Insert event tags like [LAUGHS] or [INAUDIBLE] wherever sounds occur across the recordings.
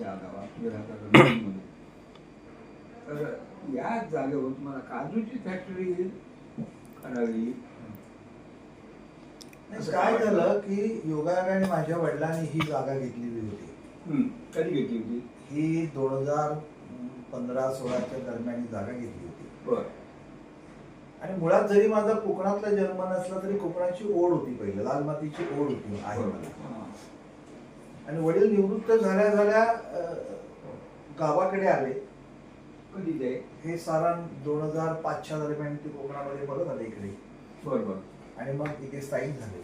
या गावात गणपतीमध्ये. तर या जागेवर तुम्हाला काजूची फॅक्टरी करावी. काय झालं की योगायोगाने माझ्या वडिलांनी ही जागा घेतलेली होती. कधी घेतली होती? ही दोन हजार पंधरा सोळाच्या दरम्यान ही जागा घेतली होती. आणि मुळात जरी माझा कोकणातला जन्म नसला तरी कोकणाची ओढ होती पहिलं लाल मातीची ओढ होती आहे मला आणि वडील निवृत्त झाल्या झाल्या गावाकडे आले. कधी ते? हे साधारण दोन हजार पाचच्या दरम्यान ते कोकणामध्ये परत आले इकडे. बर बर. आणि मग इथे स्थायिक झाले.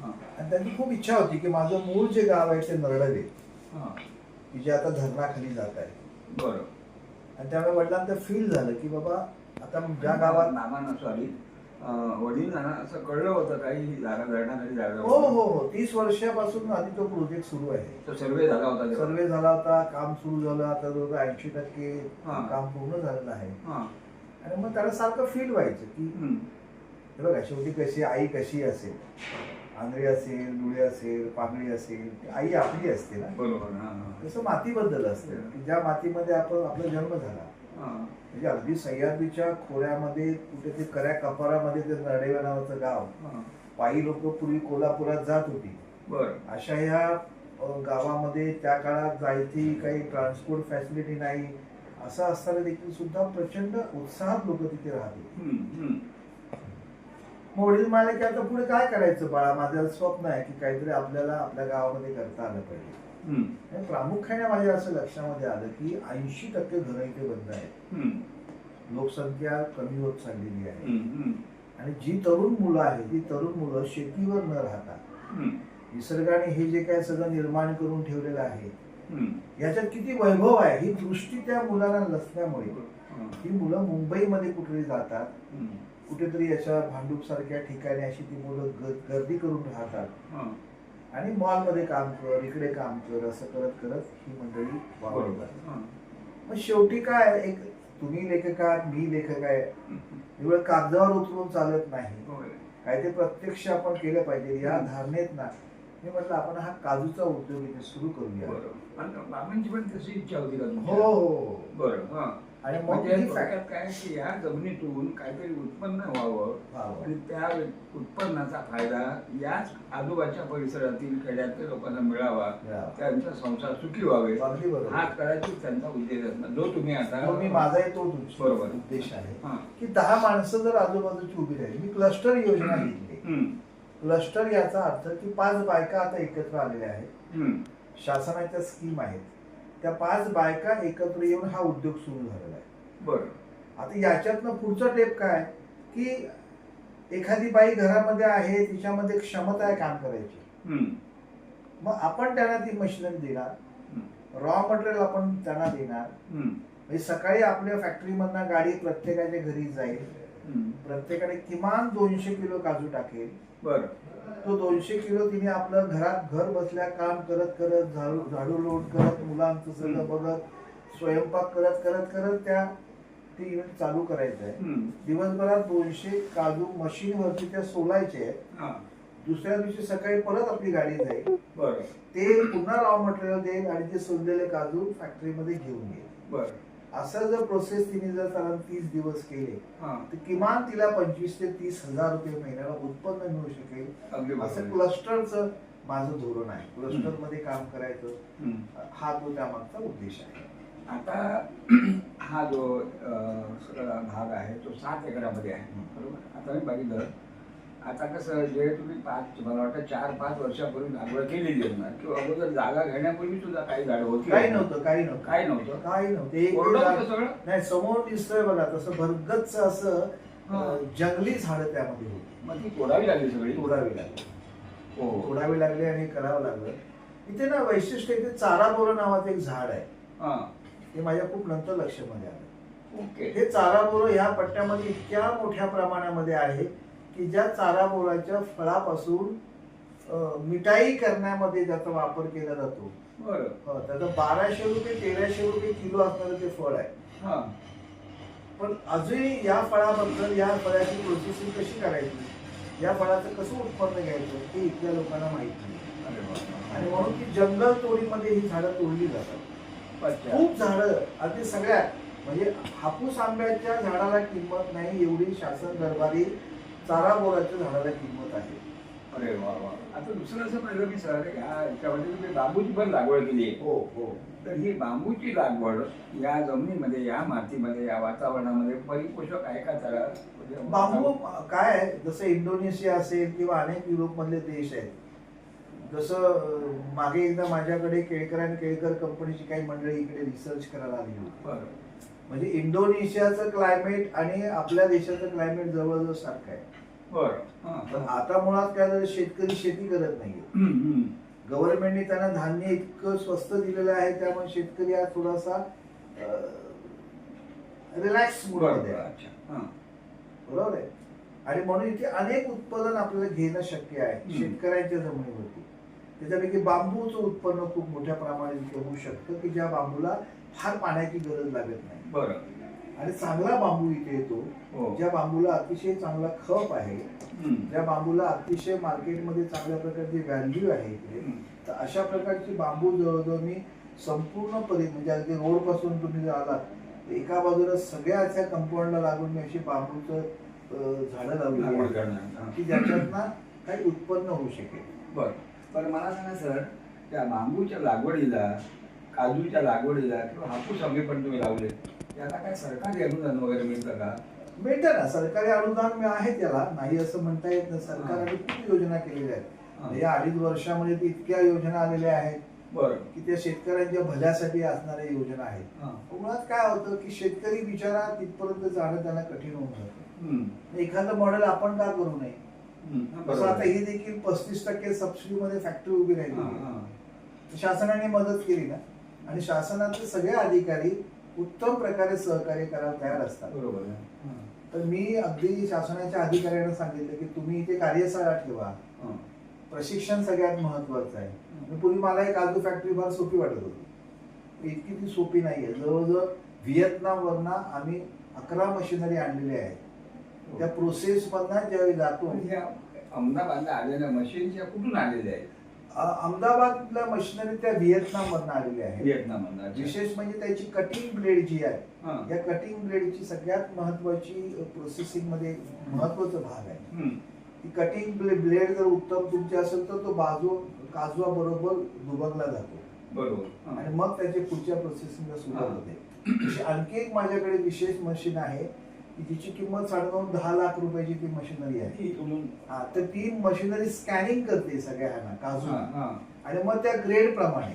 हां. आणि त्यांची खूप इच्छा होती की माझं मूळ जे गाव आहे ते नरडवे. हां. की जे आता धरणाखाली जात आहे. बरं. आणि त्यामुळे वडिलांना फील झालं की बाबा आता ज्या गावात नामांना सॉरी वडिलांना असं कळलं होतं काही जागा धरणाखाली जागा हो हो हो. तीस वर्षापासून आधी तो प्रोजेक्ट सुरू आहे. तो सर्वे झाला होता. सर्वे झाला होता काम सुरू झालं आता जवळ ऐंशी टक्के. काम पूर्ण झालेलं आहे. हां. आणि मग त्याला सारखं फील व्हायचं की. हे बघा शेवटी कशी आई कशी असेल? आंधळी असेल डुळे असेल पांगळी असेल आई आपली असते ना. बरोबर तसं मातीबद्दल असतं. ज्या मातीमध्ये आपण आपला जन्म झाला म्हणजे अगदी सह्याद्रीच्या खोऱ्यामध्ये कुठे ते कऱ्या कपारामध्ये ते नरडेवा नावाचं गाव. पायी लोक पूर्वी कोल्हापुरात जात होती. बरं. अशा ह्या गावामध्ये त्या काळात जायची काही ट्रान्सपोर्ट फॅसिलिटी नाही असं असताना देखील सुद्धा प्रचंड उत्साहात लोक तिथे राहत. मग वडील म्हणाले की आता पुढे काय करायचं बाळा? माझं स्वप्न आहे की काहीतरी आपल्याला आपल्या गावामध्ये करता आलं पाहिजे. आणि प्रामुख्याने माझ्या असं लक्षामध्ये आलं की ऐंशी टक्के घरं इथे बंद आहेत. लोकसंख्या कमी होत चाललेली आहे. आणि जी तरुण मुलं आहेत ती तरुण मुलं शेतीवर न राहता निसर्गाने हे जे काय सगळं निर्माण करून ठेवलेलं आहे. याच्यात किती वैभव आहे? ही दृष्टी त्या मुलांना नसल्यामुळे. हां, मुलं मुंबईमध्ये कुठेतरी जातात. कुठेतरी अशा भांडूप सारख्या ठिकाणी अशी ती मुलं गर्दी करून राहतात. आणि मॉलमध्ये काम कर इकडे काम कर असं करत करत ही मंडळी हां. मग शेवटी काय एक तुम्ही लेखक आहात मी लेखक आहे एवढं कागदावर उतरून चालत नाही. काय ते प्रत्यक्ष आपण केलं पाहिजे या धारणेत ना मी म्हटलं आपण हा काजूचा उद्योग इथे सुरू करूया बरं. आणि बाबांची पण तशी इच्छा होती का हो? हो हो बरं हां आणि मग म्हणजे ही काय की या जमिनीतून काहीतरी उत्पन्न व्हावं. आणि त्या उत्पन्नाचा फायदा याच आजूबाजूच्या परिसरातील खेड्यातल्या लोकांना मिळावा मिळावा. त्यांचा संसार सुखी व्हावे अगदी बरोबर. हा करायची त्यांचा उद्देश असणार जो तुम्ही आता तो मी माझाही तो बरोबर. उद्देश आहे हां. की दहा माणसं जर आजूबाजूची उभी राहिली मी क्लस्टर योजना घेतली हम्म, क्लस्टर याचा अर्थ की पाच बायका आता एकत्र आलेल्या आहेत हम्म, शासनाच्या स्कीम आहेत त्या पाच बायका एकत्र येऊन हा उद्योग सुरू झालेला आहे. बरं. आता याच्यातनं पुढचा टेप काय? की एखादी बाई घरामध्ये आहे तिच्यामध्ये क्षमता आहे काम करायची. मग आपण त्यांना ती मशिनरी देणार. रॉ मटेरियल आपण त्यांना देणार. म्हणजे सकाळी आपल्या फॅक्टरीमधनं गाडी प्रत्येकाच्या घरी जाईल. प्रत्येकाने किमान दोनशे किलो काजू टाकेल. बरं. तो दोनशे किलो तिने आपलं घरात घर बसल्या काम करत करत झाडू झाडू लोट करत मुलांचं सगळं बघत स्वयंपाक करत करत करत त्या ते इव्हेंट चालू करायचं आहे दिवसभरात दोनशे काजू मशीनवरती त्या सोलायचे. आहेत दुसऱ्या दिवशी सकाळी परत आपली गाडी जाईल. ते पुन्हा रॉ मटेरियल देईल आणि ते सोललेले काजू फॅक्टरीमध्ये घेऊन येईल. बरं. असं जर प्रोसेस तिने जर साधारण तीस दिवस केले हां. तर किमान तिला पंचवीस ते तीस हजार रुपये महिन्याला उत्पन्न मिळू शकेल. असं क्लस्टरचं माझं धोरण आहे. क्लस्टरमध्ये काम करायचं. हा तो त्यामागचा उद्देश आहे. आता [CLEARS THROAT] हा जो भाग आहे तो सात एकरामध्ये आहे. बरोबर? आता मी बघितलं आता कसं जे तुम्ही पाच मला वाटतं चार पाच वर्षापूर्वी लागवड केलेली असणार किंवा अगोदर जागा घेण्यापूर्वी सुद्धा काही झाडं होती? काही नव्हतं काही नव्हतं. काही नव्हतं? काही नव्हतं. एक- झाड- सगळं? नाही समोर दिसतंय बघा तसं भरगतच असं. अं, जंगली झाडं त्यामध्ये होती. मग ती तोडावी लागली सगळी? तोडावी लागली. हो. तोडावी लागली आणि करावं लागलं. इथे ना वैशिष्ट्य इथे चारा बोरं नावाचं एक झाड आहे. हां. हे माझ्या खूप नंतर लक्षामध्ये आलं. ओके. हे चारा बोरं ह्या पट्ट्यामध्ये इतक्या मोठ्या प्रमाणामध्ये आहे की ज्या चारा बोराच्या फळापासून मिठाई करण्यामध्ये ज्याचा वापर केला जातो. हं, त्याचं बाराशे रुपये तेराशे रुपये किलो असणारं ते फळ आहे. पण अजूनही या फळाबद्दल या फळाची प्रोसेसिंग कशी करायची? या फळाचं कसं उत्पन्न घ्यायचं हे इथल्या लोकांना माहीत नाही. आणि म्हणून ती जंगल तोडीमध्ये ही झाडं तोडली जातात. खूप झाडं अगदी सगळ्यात. म्हणजे हापूस आंब्याच्या झाडाला किंमत नाही एवढी शासन दरबारी चारा बोराच्या झाडाला किंमत आहे. अरे वा वा. आता दुसरं असं पाहिलं मी सर याच्यामध्ये तुम्ही बांबूची पण लागवड केली आहे. हो हो. तर ही बांबूची लागवड या जमिनीमध्ये या मातीमध्ये या वातावरणामध्ये परिपोषक आहे का त्याला म्हणजे बांबू काय आहे? जसं इंडोनेशिया असेल किंवा अनेक युरोप मधले देश आहेत. जसं मागे एकदा माझ्याकडे केळकर आणि केळकर कंपनीची काही मंडळी इकडे रिसर्च करायला आली होती. बरं. म्हणजे इंडोनेशियाचं क्लायमेट आणि आपल्या देशाचं क्लायमेट जवळजवळ सारखं आहे हां. पण आता मुळात काय झालं शेतकरी शेती करत नाहीये. गव्हर्नमेंटने त्यांना धान्य इतकं स्वस्त दिलेलं आहे त्यामुळे शेतकरी आज थोडासा रिलॅक्स मूडमध्ये हां. बरोबर आहे आणि म्हणून इथे अनेक उत्पादन आपल्याला घेणं शक्य आहे. शेतकऱ्यांच्या जमिनीवरती त्याच्यापैकी बांबूचं उत्पन्न खूप मोठ्या प्रमाणात इथे होऊ शकतं की ज्या बांबूला फार पाण्याची गरज लागत नाही बरं आणि चांगला बांबू इथे येतो हो ज्या बांबूला अतिशय चांगला खप आहे. ज्या बांबूला अतिशय मार्केटमध्ये चांगल्या प्रकारची व्हॅल्यू आहे इकडे. तर अशा प्रकारची बांबू जवळजवळ मी संपूर्ण परी म्हणजे अगदी रोडपासून तुम्ही जर आलात तर एका बाजूला सगळ्या त्या कंपाऊंडला लागून मी अशी बांबूचं झाडं लावली. की ज्याच्यातनं काही उत्पन्न होऊ शकेल बरं पण मला सांगा सर त्या बांबूच्या लागवडीला काजूच्या लागवडीला किंवा हापूस आंबे पण तुम्ही लावले. त्याला काय सरकारी अनुदान वगैरे मिळतं का? मिळतं ना. सरकारी अनुदान मी आहे त्याला. नाही असं म्हणता येत नाही. सरकारने खूप योजना केलेल्या. आहेत. या अडीच वर्षामध्ये इतक्या योजना आलेल्या आहेत बरं. की त्या शेतकऱ्यांच्या भल्यासाठी असणाऱ्या योजना आहेत. मुळात काय होतं की शेतकरी बिचारा तिथपर्यंत जाणं त्यांना कठीण होऊन जातं. एखादं मॉडेल आपण का करू नये. आता ही देखील पस्तीस टक्के सबसिडीमध्ये फॅक्टरी उभी राहिली. शासनाने मदत केली ना? आणि शासनाचे सगळे अधिकारी उत्तम प्रकारे सहकार्य करायला तयार असतात. बरोबर आहे. हां. तर मी अगदी शासनाच्या अधिकाऱ्यांना सांगितलं की तुम्ही इथे कार्यशाळा ठेवा. हां. प्रशिक्षण सगळ्यात महत्वाचं आहे. पूर्वी मला एक काजू फॅक्टरी फार सोपी वाटत होती. इतकी ती सोपी नाहीये. जवळजवळ व्हिएतनामवरनं आम्ही अकरा मशिनरी आणलेल्या आहेत. त्या प्रोसेस मधनं ज्यावेळी जातो अहमदाबादला आलेल्या मशीनच्या कुठून आलेल्या आहेत? अहमदाबादला मशिनरी त्या व्हिएतनाम मधनं आलेल्या आहेत व्हिएतनाममधनं विशेष म्हणजे त्याची कटिंग ब्लेड जी आहे. या कटिंग ब्लेडची सगळ्यात महत्वाची प्रोसेसिंगमध्ये महत्त्वाचा भाग आहे. ती कटिंग ब्लेड जर उत्तम तुमची असेल तर तो बाजू काजवा बरोबर दुबकला जातो बरोबर हां. आणि मग त्याची पुढच्या प्रोसेसिंगला सुरुवात. होते अशी आणखी एक माझ्याकडे विशेष मशीन आहे जिची किंमत साडेनऊ दहा लाख रुपयाची ती मशिनरी आहे ती हा, तर ती मशिनरी स्कॅनिंग करते सगळ्यांना काजू. आणि मग त्या ग्रेड प्रमाणे.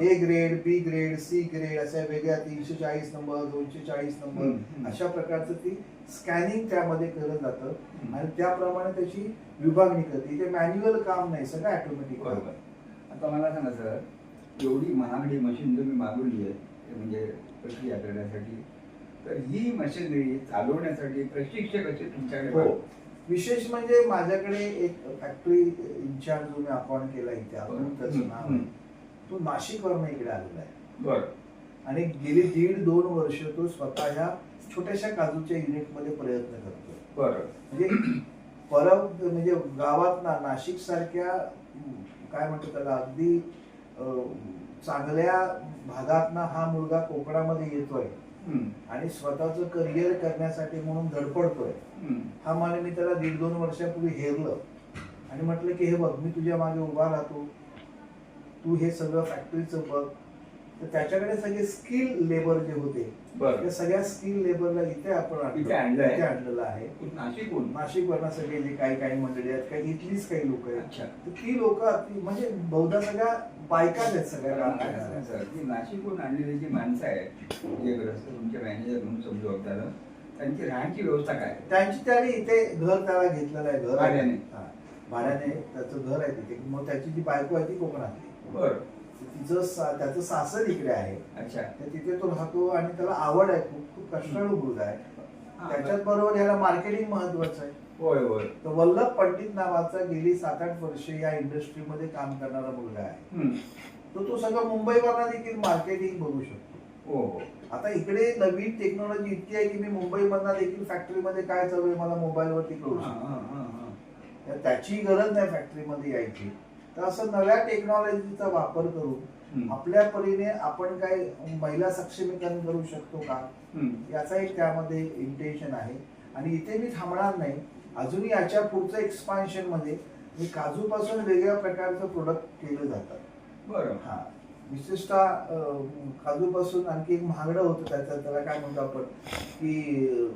A grade B grade C grade अशा वेगळ्या तीनशे चाळीस नंबर दोनशे चाळीस नंबर. अशा प्रकारचं ती स्कॅनिंग त्यामध्ये केलं जातं. आणि त्याप्रमाणे त्याची विभागणी करते इथे मॅन्युअल काम नाही सगळं ऑटोमॅटिक बरोबर आता मला सांगा सर एवढी महागडी मशीन तुम्ही मागवली आहे ते म्हणजे प्रक्रिया करण्यासाठी तर ही मशिनरी चालवण्यासाठी प्रशिक्षक असे तुमच्याकडे हो. विशेष म्हणजे माझ्याकडे एक फॅक्टरी इन्चार्ज जो मी अपॉइंट केला इथे अरुण त्याचं नाव आहे. तो नाशिकवरनं इकडे आलेला आहे. बरं. आणि गेली दीड दोन वर्ष तो स्वतः ह्या छोट्याशा काजूच्या युनिटमध्ये प्रयत्न करतो बरं. म्हणजे परब म्हणजे गावात ना नाशिक सारख्या काय म्हणतो त्याला अगदी चांगल्या भागातना हा मुलगा कोकणामध्ये येतोय. आणि स्वतःचं करिअर करण्यासाठी म्हणून धडपडतोय. हा माने मी त्याला दीड दोन वर्षापूर्वी हेरलं. आणि म्हटलं की हे बघ मी तुझ्या मागे उभा राहतो. तू हे सगळं फॅक्टरीचं बघ. तर त्याच्याकडे सगळे स्किल लेबर जे होते त्या सगळ्या स्किल लेबरला इथे आपण इथे आणलेलं आहे. नाशिक वरना सगळे जे काही काही मंडळी आहेत काही इथलीच काही लोक आहेत. ती लोक म्हणजे बहुधा सगळ्या बायकाच आहेत सगळ्या. सर? की नाशिकहून आणलेली जी माणसं आहेत जे ग्रस्त तुमचे मॅनेजर म्हणून समजू आपल्याला त्यांची राहण्याची व्यवस्था काय? आहे? त्यांची त्याने इथे घर त्याला घेतलेलं आहे घर भाड्याने? हा. भाड्याने त्याचं घर आहे तिथे. मग त्याची जी बायको आहे ती कोकणातली. बरं. तिचं सा- त्याचं सासर इकडे आहे. अच्छा. तर तिथे तो राहतो आणि त्याला आवड आहे. खूप खूप कष्टाळू मुलगा आहे. त्याच्याच बरोबर याला मार्केटिंग महत्वाचं आहे. होय होय. तर वल्लभ पंडित नावाचा गेली सात आठ वर्षे या इंडस्ट्रीमध्ये काम करणारा मुलगा आहे. तर तो सगळं मुंबईवरना देखील मार्केटिंग बघू शकतो. हो हो. आता इकडे नवीन टेक्नॉलॉजी इतकी आहे की मी मुंबईमधनं देखील फॅक्टरीमध्ये काय चालू आहे मला मोबाईलवरती कळू शकतो. तर त्याची गरज नाही फॅक्टरीमध्ये यायची. तर असं नव्या टेक्नॉलॉजीचा वापर करून. आपल्या परीने आपण काय महिला सक्षमीकरण करू शकतो का. याचा एक त्यामध्ये इंटेन्शन आहे. आणि इथे मी थांबणार नाही. अजूनही याच्या पुढचं एक्सपान्शनमध्ये काजूपासून वेगळ्या प्रकारचं प्रोडक्ट केलं जातं. बरं. हा. विशेषतः अं, काजूपासून आणखी एक महागडं होतं त्याचं त्याला काय म्हणतो आपण की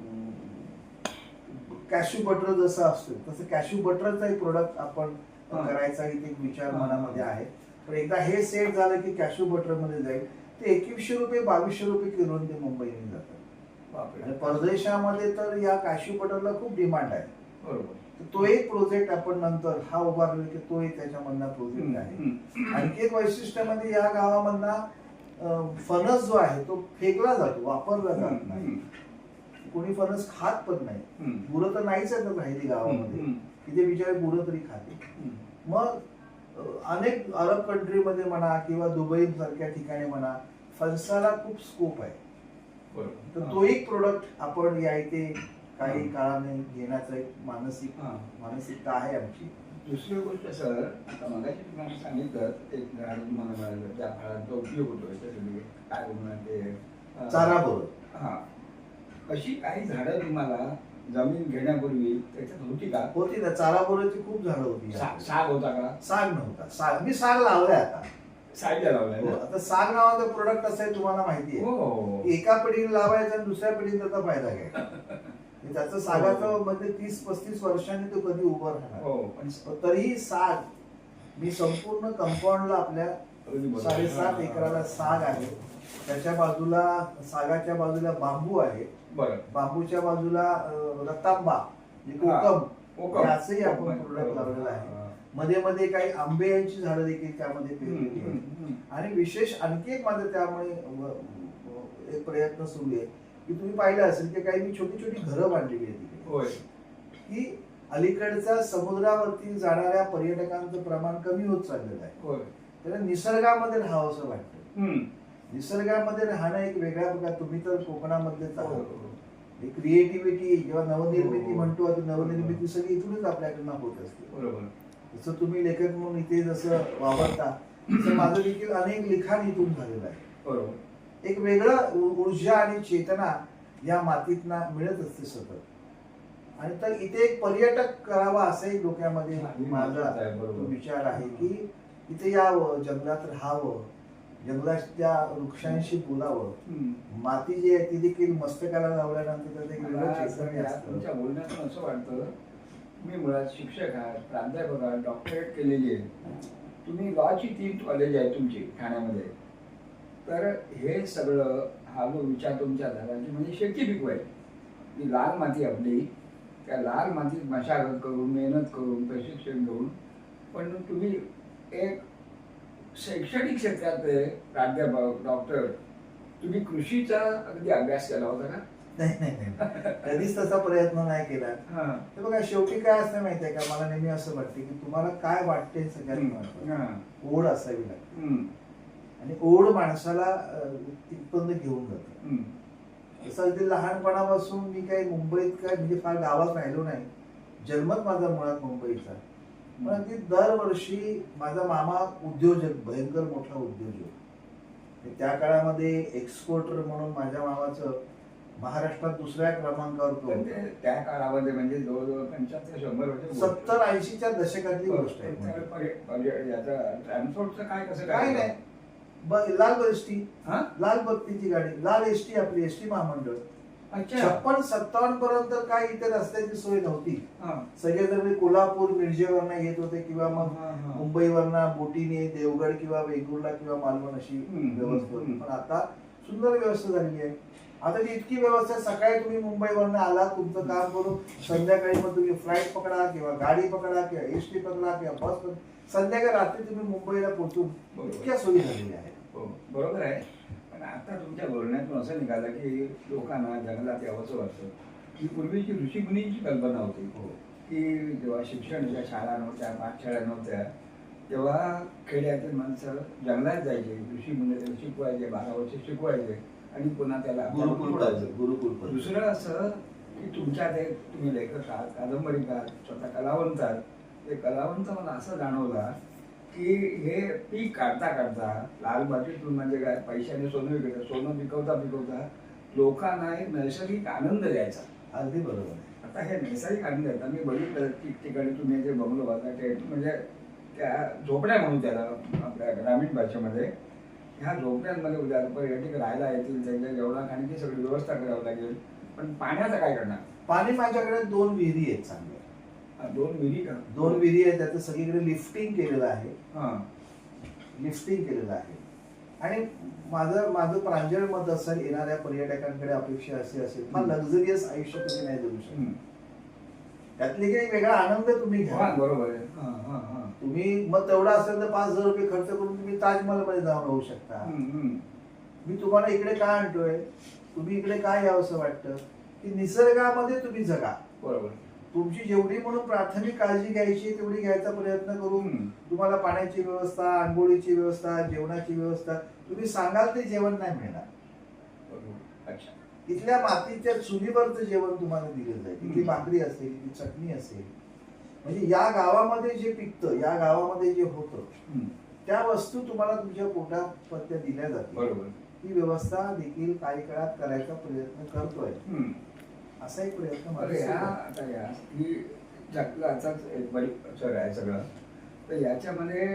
कॅशू बटर जसं असतं तसं कॅशू बटरचा एक प्रोडक्ट आपण. करायचा इथे एक विचार. मनामध्ये आहे. पण एकदा हे सेट झालं की कॅशू बटरमध्ये जाईल ते एकवीसशे रुपये बावीसशे रुपये किलो ते मुंबईने जातात परदेशामध्ये तर या कॅशू बटरला खूप डिमांड आहे. बरोबर तो एक प्रोजेक्ट आपण नंतर हा उभारला की तो एक त्याच्यामधला प्रोजेक्ट आहे. आणखी एक वैशिष्ट्य म्हणजे या गावामधला फणस जो आहे तो फेकला जातो वापरला जात नाही. कोणी फणस खात पण नाही. गुरं तर नाहीच आहेत राहिली गावामध्ये. की ते बिचारे गुरं तरी खाते. मग अनेक अरब कंट्रीमध्ये म्हणा किंवा दुबई सारख्या ठिकाणी म्हणा फणसाला खूप स्कोप आहे तर तो एक प्रोडक्ट आपण या इथे काही काळाने घेण्याचा एक मानसिक हा. मानसिकता आहे आमची. दुसरी गोष्ट सर आता मगाशी तुम्हाला सांगितलं एक झाड तुम्हाला मिळालं त्या फळांचा उपयोग होतो याच्यासाठी काय म्हणून ते अं, चारा बरोबर हा. अशी काही झाडं तुम्हाला जमीन घेण्यापूर्वी त्याच्यात होती का? होती ना चारा बरोबरची खूप झाडं होती. सा- साग होता का? साग नव्हता. साग मी साग लावलाय आता. साईडला लावलाय हो, ना? आता साग नावाचं प्रोडक्ट असं आहे तुम्हाला माहिती आहे. हो, हो. एका पिढीने लावायचा आणि दुसऱ्या पिढीने त्याचा फायदा घ्यायचा. [LAUGHS] त्याचं सागाचं म्हणजे तीस पस्तीस वर्षांनी तो कधी उभं राहणार हो तरीही साग मी संपूर्ण कंपाऊंडला आपल्या. साडेसात एकराला साग आहे त्याच्या बाजूला सागाच्या बाजूला बांबू आहे बांबूच्या बाजूला रतांबा म्हणजे. कोकम. याचंही आपण. प्रोडक्ट लावलेलं आहे. मध्ये मध्ये काही आंब्याची झाडं देखील त्यामध्ये पेरलेली. आणि विशेष आणखी एक माझं त्यामुळे एक प्रयत्न सुरू आहे की तुम्ही पाहिलं असेल की काही मी छोटी छोटी घरं बांधलेली आहेत होय. की अलीकडच्या समुद्रावरती जाणाऱ्या पर्यटकांचं प्रमाण कमी होत चाललेलं आहे. होय. त्याला निसर्गामध्ये राहावं असं वाटतं. हम्म. निसर्गामध्ये राहणं एक वेगळ्या प्रकार तुम्ही तर कोकणामधलेच हो, आहात हो. क्रिएटिव्हिटी किंवा नवनिर्मिती हो. म्हणतो आता नवनिर्मिती सगळी इथूनच आपल्याकडनं होत असते. बरोबर. जसं तुम्ही लेखक म्हणून इथे जसं वावरता तसं माझं देखील अनेक लिखाण इथून झालेलं आहे. बरोबर. एक वेगळं ऊर्जा आणि चेतना या मातीतना मिळत असते सतत. आणि तर इथे एक पर्यटक करावा असंही डोक्यामध्ये माझा विचार आहे की इथे यावं जंगलात राहावं जंगलाच्या वृक्षांशी बोलावं. माती जी आहे ती देखील मस्तकाला लावल्यानंतर तुमच्या बोलण्यातून असं वाटतं मी मुळात शिक्षक आहे प्राध्यापक आहे डॉक्टरेट केलेली आहे. तुम्ही लॉची तीन कॉलेज आहे तुमची ठाण्यामध्ये. तर हे सगळं हा जो विचार तुमच्या झाडांची म्हणजे शेती पिकवाय ती लाल माती आपली त्या लाल मातीत मशागत करून मेहनत करून प्रशिक्षण घेऊन पण तुम्ही एक शैक्षणिक क्षेत्रातले प्राध्यापक डॉक्टर तुम्ही कृषीचा अगदी अभ्यास केला होता का नाही नाही नाही कधीच तसा प्रयत्न नाही केला हा. हे बघा शेवटी काय असतं माहितीये का मला नेहमी असं वाटते की तुम्हाला काय वाटते सगळ्यात. हा. ओढ असावी लागते. आणि ओढ माणसाला तिथपर्यंत घेऊन जाते. जसं अगदी लहानपणापासून मी काही मुंबईत काय म्हणजे फार गावात राहिलो नाही. जन्मच माझा मुळात मुंबईचा. पण अगदी दरवर्षी माझा मामा उद्योजक भयंकर मोठा उद्योजक. त्या काळामध्ये एक्सपोर्टर म्हणून माझ्या मामाचं महाराष्ट्रात दुसऱ्या क्रमांकावर त्या काळामध्ये म्हणजे जवळजवळ पंच्याहत्तर शंभर वर्ष सत्तर ऐंशीच्या दशकातली गोष्ट आहे. काय कसं काय नाही. लाल एस टी हा? लाल बत्तीची गाडी. लाल एस टी आपली एस टी महामंडळ. अच्छा. छप्पन सत्तावन्न पर्यंत काय इथे रस्त्याची सोय नव्हती. सगळेजण कोल्हापूर मिरजेवरनं येत होते किंवा मग. मुंबईवरनं बोटीने देवगड किंवा वेंगुर्ला किंवा मालवण अशी व्यवस्था होती. पण आता सुंदर व्यवस्था झालेली आहे. आता ती इतकी व्यवस्था सकाळी तुम्ही मुंबईवरनं आला तुमचं काम करून संध्याकाळी मग तुम्ही फ्लाईट पकडा किंवा गाडी पकडा किंवा एस टी पकडा किंवा बस पकडा. संध्याकाळी रात्री तुम्ही मुंबईला पोहोचून. इतक्या सोयी झालेल्या आहेत. हो बरोबर आहे. पण आता तुमच्या बोलण्यातून असं निघालं की लोकांना जंगलात यावंसं वाटतं. ही पूर्वीची ऋषीमुनींची कल्पना होती हो. की जेव्हा शिक्षणाच्या शाळा नव्हत्या पाठशाळा नव्हत्या तेव्हा खेड्यातील माणसं जंगलात जायचे ऋषी मुनी शिकवायचे बारा वर्ष शिकवायचे. आणि पुन्हा त्याला गुरुकुल गुरुकुल. दुसरं असं की तुमच्यात एक तुम्ही लेखक आहात कादंबरीकार स्वतः कलावंत आहात. ते कलावंत मला असं जाणवला की हे पीक काढता काढता लाल मातीतून म्हणजे काय पैशाने सोनं विकायचं सोनं पिकवता पिकवता लोकांना एक नैसर्गिक आनंद द्यायचा. अगदी बरोबर. आहे आता हे नैसर्गिक आनंद आहेत मी बघितलं ठिकठिकाणी तुम्ही जे बंगलो बांधला ते म्हणजे त्या झोपड्या म्हणून त्याला आपल्या ग्रामीण भाषेमध्ये ह्या झोपड्यांमध्ये उद्या पर्यटक राहायला येतील त्यांच्या जेवणा खाण्याची सगळी व्यवस्था करावी लागेल. पण पाण्याचं काय करणार? पाणी माझ्याकडे दोन विहिरी आहेत चांगल्या. हा, दोन विहिरी का? दोन विहिरी आहेत त्याचं सगळीकडे लिफ्टिंग केलेलं आहे. हा. लिफ्टिंग केलेलं आहे. आणि माझं माझं प्रांजळ मत असेल येणाऱ्या पर्यटकांकडे अपेक्षा अशी असेल फार लक्झरियस आयुष्य तुम्ही नाही जगू शकत. त्यातले काही वेगळा आनंद तुम्ही घ्या. बरोबर आहे. तुम्ही मग तेवढा असेल तर पाच हजार रुपये खर्च करून तुम्ही ताजमहलमध्ये जाऊन राहू शकता. मी तुम्हाला इकडे का आणतोय तुम्ही इकडे काय यावंसं वाटतं की निसर्गामध्ये तुम्ही जगा. बरोबर. तुमची जेवढी म्हणून प्राथमिक काळजी घ्यायची तेवढी घ्यायचा प्रयत्न करून. तुम्हाला पाण्याची व्यवस्था आंघोळीची व्यवस्था जेवणाची व्यवस्था तुम्ही सांगाल ते जेवण नाही मिळणार. बरोबर. अच्छा. तिथल्या मातीच्या चुलीवरचं जेवण तुम्हाला दिलं जाईल. तिथली. भाकरी असेल तिथली चटणी असेल म्हणजे या गावामध्ये जे पिकतं या गावामध्ये जे होतं. त्या वस्तू तुम्हाला तुमच्या पोटात पत्त्या दिल्या बरोबर ही व्यवस्था देखील काही काळात करायचा प्रयत्न करतोय. असा एक प्रयत्न एक आहे सगळं तर याच्यामध्ये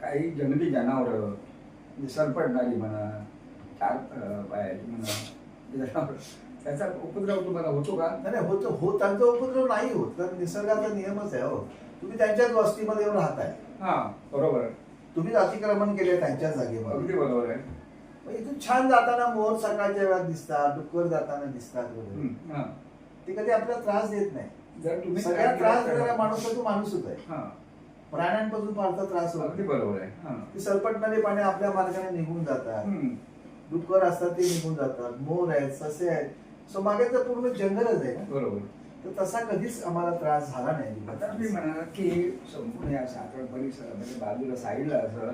काही जंगली जनावरं सरपटणारी म्हणा चार पायाची म्हणा जनावरं त्याचा उपद्रव तुम्हाला होतो का? नाही नाही, होत. होत त्यांचा उपद्रव नाही होत. कारण निसर्गाचा नियमच आहे हो. तुम्ही त्यांच्याच वस्तीमध्ये येऊन राहताय. हा बरोबर. तुम्ही अतिक्रमण केले त्यांच्या अगदी जागेमध्ये बरोबर आहे. मग इथून छान जाताना मोर सकाळच्या वेळात दिसतात डुक्कर जाताना दिसतात वगैरे. हम्म. हा. ते कधी आपल्याला त्रास देत नाही. जर तुम्ही सगळ्यात त्रास देणारा माणूस आहे तो माणूसच आहे. हा. प्राण्यांपासून फारसा त्रास अगदी होतो बरोबर आहे. हा. ते सरपटणारे पाणी आपल्या मार्गाने निघून जातात. हम्म. डुक्कर असतात ते निघून जातात. मोर आहेत ससे आहेत. सो मागे तर पूर्ण जंगलच आहे. ना बरोबर. तर तसा कधीच आम्हाला त्रास झाला नाही. आता मी म्हणा की संपूर्ण या साखर परिसरामध्ये बाजूला साईडला असं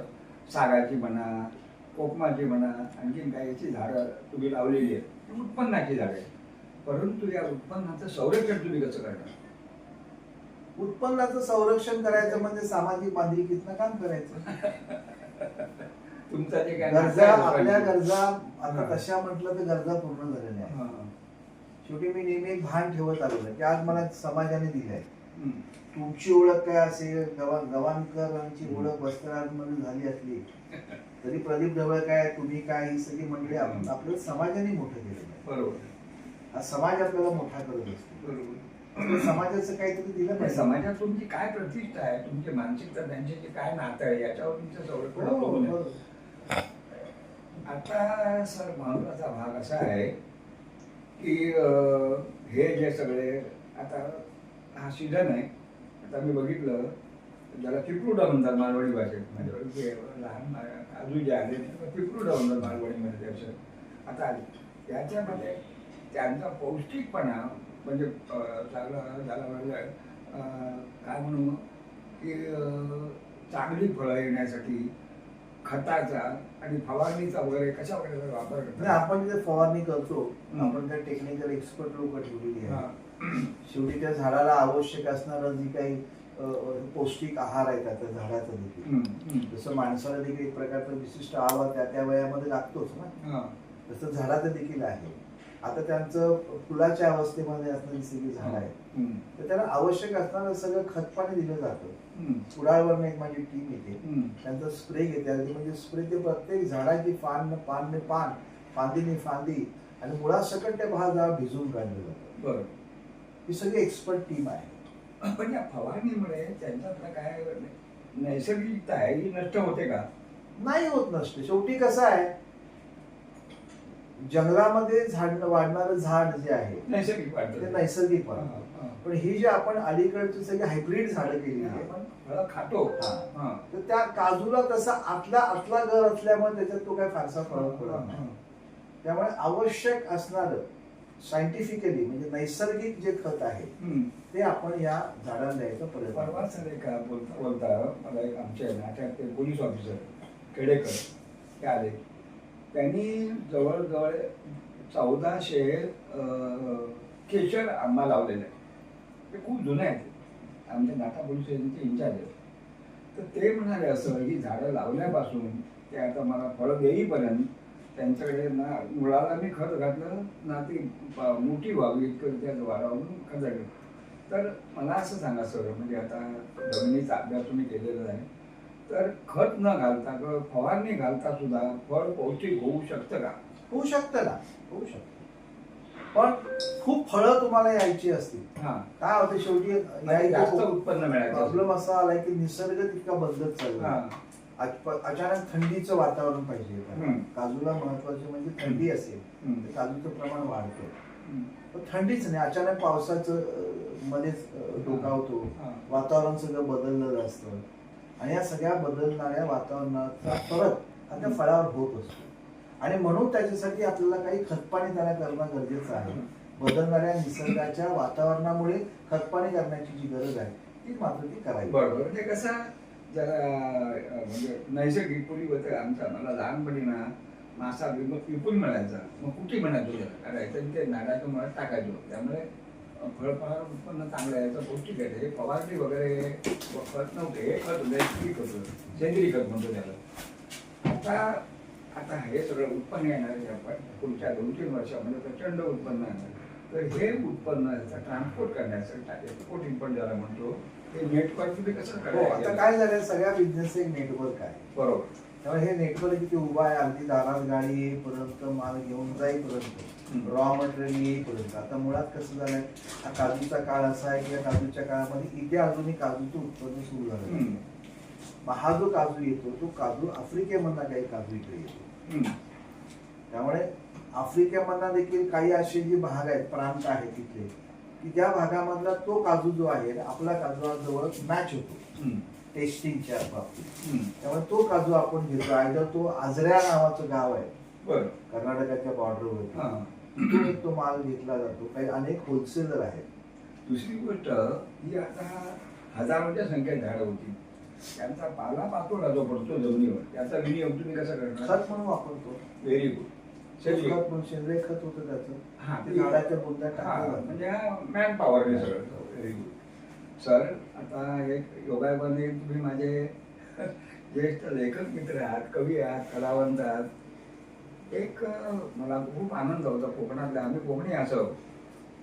सागाची म्हणा कोकमाची म्हणा आणखीन काही याची झाडं तुम्ही लावलेली आहेत. ती उत्पन्नाची झाडं आहेत. परंतु या उत्पन्नाचं संरक्षण तुम्ही कसं करणार? उत्पन्नाचं संरक्षण करायचं म्हणजे सामाजिक बांधिलकीतनं काम करायचं. [LAUGHS] तुमचा जे काय गरजा आपल्या गरजा आता. तशा म्हटलं तर गरजा पूर्ण झालेल्या आहेत. हा. शेवटी मी नेहमी एक भान ठेवत आलो आहे की आज मला समाजाने दिलंय. तुमची ओळख काय असेल? गवा गवाणकरांची ओळख वस्त्रांमध्ये झाली असली तरी प्रदीप ढवळ काय तुम्ही काय ही सगळी मंडळी आपण आपल्याला समाजाने मोठं केलेलं आहे. बरोबर. हा समाज आपल्याला मोठा करत असतो. बरोबर. तर समाजाचं काहीतरी दिलं पाहिजे. समाजात तुमची काय प्रतिष्ठा आहे? तुमची मानसिकता त्यांचे जे काय नातं आहे याच्यावर तुमचं संरक्षण हो. बरोबर. आता सर महत्त्वाचा भाग असा आहे की अं, हे जे सगळे आता हा सीझन आहे. आता मी बघितलं ज्याला चिपरुडा म्हणतात मालवणी भाषेत म्हणजे जे लहान मा- काजू जे आले चिपरुडा म्हणतात मालवणीमध्ये त्याचं आता याच्यामध्ये त्यांचा पौष्टिकपणा म्हणजे अं, चांगला झाला म्हणजे अं, काय म्हणू की अं, चांगली फळं येण्यासाठी खताचा आणि फवारणीचा वगैरे कशा वगैरे वापर नाही करतात आपण जे फवारणी करतो हम्म. आपण त्या टेक्निकल एक्सपर्ट लोक ठेवलेली हा. आहे शेवटी त्या झाडाला आवश्यक असणारं जी काही अ, अ, पौष्टिक आहार आहे त्या त्या झाडाचा देखील हम्म, हम्म. जसं माणसाला देखील एक प्रकारचा विशिष्ट आहार त्या त्या वयामध्ये लागतोच ना हा. तसं झाडाचं देखील आहे आता त्यांचं फुलाच्या अवस्थेमध्ये असणारी सगळी झाड आहे तर त्याला आवश्यक असणारं सगळं खतपाणी दिलं जातं. कुडाळवरनं एक माझी टीम येते. त्यांचा स्प्रे घेते. अगदी म्हणजे स्प्रे ते प्रत्येक झाडाची पान पान पान फांदीने फांदी आणि मुळासकट त्या भाग झाड भिजवून काढलं जातं. बरं. ही सगळी एक्सपर्ट टीम आहे. पण या फवारणीमुळे त्यांच्यातलं काय नैसर्गिकता आहे ही नष्ट होते का? नाही होत नसते शेवटी कसं आहे जंगलामध्ये झाड वाढणारं झाड जे आहे नैसर्गिक ते नैसर्गिक वाढतं. पण ही जी आपण अलीकडची सगळी हायब्रिड झाडं केलेली आहे खातो हा. हा. तर त्या काजूला तसा आतला आतला घर असल्यामुळे त्याच्यात तो काय फारसा फरक पडत नाही. त्यामुळे आवश्यक असणारं सायंटिफिकली म्हणजे नैसर्गिक जे खत आहे हम्म. ते आपण या झाडाला द्यायचा प्रयत्न परवा. सर एक बोलता बोलता मला एक आमचे नाट्यातले पोलीस ऑफिसर खेडेकर ते आले त्यांनी जवळजवळ चौदाशे केशर आंबा लावलेले आहे ते खूप जुने आहेत. आमच्या नाटा पोलीस स्टेशनचे इन्चार्ज आहेत. तर ते म्हणाले असं की झाडं लावल्यापासून ते आता मला फळं देईपर्यंत त्यांच्याकडे ना मुळाला मी खत घातलं ना ती मोठी व्हावी इतकं त्या वारावरून खत घातलं. तर मला असं सांगा सर म्हणजे आता जमिनीचा अभ्यास तुम्ही केलेला आहे. तर खत न घालता किंवा फवारणी घालता सुद्धा फळ पौष्टिक होऊ शकतं का? होऊ शकतं ना. होऊ शकतं. पण खूप फळं तुम्हाला यायची असतील. हा. काय होतं शेवटी जास्त उत्पन्न मिळायचं प्रॉब्लेम असा आलाय की निसर्ग तितका बदलत हा. चालला अच- अचानक थंडीचं वातावरण पाहिजे. हम्म. काजूला महत्त्वाचे म्हणजे थंडी असेल हम्म. तर काजूचं प्रमाण वाढतं. हम्म. पण थंडीच नाही. अचानक पावसाचं अं, मध्येच अं, डोकावतो हा. वातावरण सगळं बदललेलं असतं आणि या सगळ्या बदलणाऱ्या वातावरणाचा फरक हा त्या फळावर होत असतो. आणि म्हणून त्याच्यासाठी आपल्याला काही खतपाणी त्याला करणं गरजेचं आहे. बदलणाऱ्या निसर्गाच्या वातावरणामुळे खतपाणी करण्याची जी गरज आहे ती मात्र ती करायची बरोबर. म्हणजे कसं जरा म्हणजे नैसर्गिक पूर्वी होतं आमचा मला लहानपणी ना मासा विपुल मिळायचा मग कुठे म्हणायचो करायचं आणि ते नारळाच्या मला टाकायचो. त्यामुळे अं, फळफळावर उत्पन्न चांगलं यायचं पौष्टिक आहे. हे फवारणी वगैरे खत नव्हते हे खत होतं. सेंद्रिय खत म्हणतो त्याला. आता आता हे सगळं उत्पन्न येणार आहे. आपण पुढच्या दोन तीन वर्षामध्ये प्रचंड उत्पन्न येणार. तर हे उत्पन्न याचा ट्रान्सपोर्ट करण्यासाठी एक्सपोर्ट इम्पोर्ट ज्याला म्हणतो ते नेटवर्क तुम्ही कसं हो आता करायचं काय झालं सगळ्या बिझनेस एक नेटवर्क आहे. बरोबर. त्यामुळे हे नेटवर्क किती उभं आहे अगदी दारात गाडी येईपर्यंत माल घेऊन जाईपर्यंत. रॉ मटेरियल येईपर्यंत आता मुळात कसं झालंय हा काजूचा काळ असा आहे की या काजूच्या काळामध्ये इथे अजूनही काजूचं उत्पन्न सुरू झालं. मग हा जो काजू येतो तो काजू आफ्रिकेमधला काही काजू इकडे येतो. त्यामुळे आफ्रिकेमधला देखील काही असे जे भाग आहेत प्रांत आहेत तिथले की त्या भागामधला तो काजू जो आहे आपला काजू जवळ मॅच होतो. टेस्टिंगच्या बाबतीत. त्यामुळे तो काजू आपण घेतो. आयदर तो आजऱ्या नावाचं गाव आहे. बरं. कर्नाटकाच्या बॉर्डरवरती हा. तिथून एक तो माल घेतला जातो. काही अनेक होलसेलर आहेत. दुसरी गोष्ट ही आता हजारोच्या संख्येत झाडं होती. त्यांचा पाला पातोडा जो पडतो जमिनीवर त्याचा विनियोग तुम्ही कसा करणार? खत म्हणून वापरतो. व्हेरी गुड खत म्हणून सेंद्रिय खत होतं हा, त्याचं ते झाडाच्या हा जातात. म्हणजे मॅन पॉवर हे सगळं. व्हेरी गुड सर आता एक योगायोगाने तुम्ही माझे ज्येष्ठ लेखक मित्र आहात कवी आहात कलावंत आहात. एक मला खूप आनंद होता कोकणातला आम्ही कोकणी असो.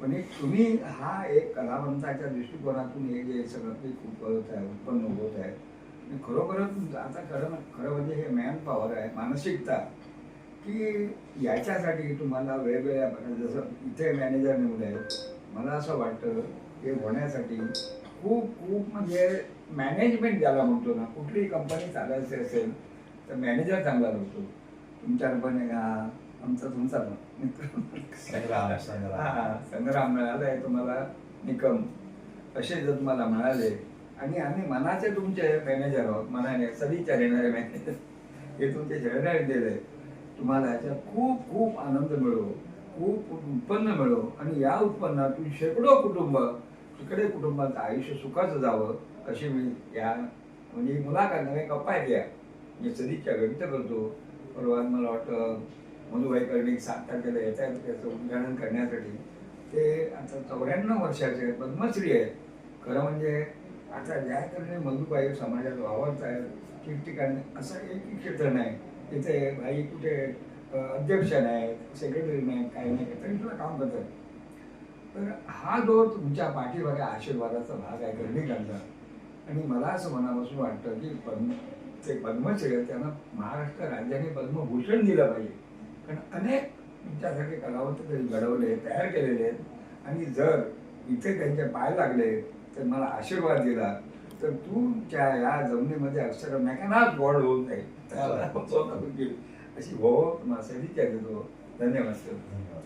पण एक तुम्ही हा एक कलावंताच्या दृष्टिकोनातून हे जे सगळं ते खूप करत आहे उत्पन्न होत आहे. आणि खरोखरच आता खरं खरं म्हणजे हे मॅन पॉवर आहे मानसिकता. की याच्यासाठी तुम्हाला वेगवेगळ्या जसं इथे मॅनेजर निवडले. आहेत मला असं वाटतं हे होण्यासाठी खूप खूप म्हणजे मॅनेजमेंट ज्याला म्हणतो ना कुठलीही कंपनी चालायची असेल तर मॅनेजर चांगला लागतो तुमच्याकडे हा आमचा तुमचा मित्र संग्राम संग्राम. हा, संग्राम मिळालाय तुम्हाला निकम. असे जर तुम्हाला मिळाले आणि आम्ही मनाचे तुमचे मॅनेजर आहोत मनाने सदिच्छा देणारे मॅनेजर हे तुमचे शरीराने दिले तुम्हाला याच्यात खूप खूप आनंद मिळो खूप उत्पन्न मिळो आणि या उत्पन्नातून शेकडो कुटुंब तिकडे कुटुंबाचं आयुष्य सुखाचं जावं अशी मी या म्हणजे मुलाखत नव्हे गप्पा द्या मी सदिच्छा व्यक्त करतो. परवा मला वाटतं मधुबाई कर्णिक सात तारखेला येत आहेत त्याचं उद्घाटन करण्यासाठी. ते आता चौऱ्याण्णव वर्षाचे आहेत, पद्मश्री आहेत. खरं म्हणजे आता ज्या कारणे मधुबाई समाजात वावरत आहेत ठिकठिकाणी असं एक क्षेत्र नाही. तिथे भाई कुठे अध्यक्ष नाहीत सेक्रेटरी नाहीत काही नाही तरी तुला काम करतात. तर हा जो तुमच्या पाठीमागे आशीर्वादाचा भाग आहे कर्णिकांचा आणि मला असं मनापासून वाटतं की पद्म ते पद्मश्री आहेत, त्यांना महाराष्ट्र राज्याने पद्मभूषण दिलं पाहिजे. कारण अनेक तुमच्यासाठी कलावंत तरी घडवले तयार केलेले आहेत. आणि जर इथे त्यांचे पाय लागले तर मला आशीर्वाद दिला तर तुमच्या या जमिनीमध्ये अक्षर मेकॅनाच गॉड होऊन जाईल. अशी हो तुम्हाला सदिच्छा देतो. धन्यवाद सर. धन्यवाद.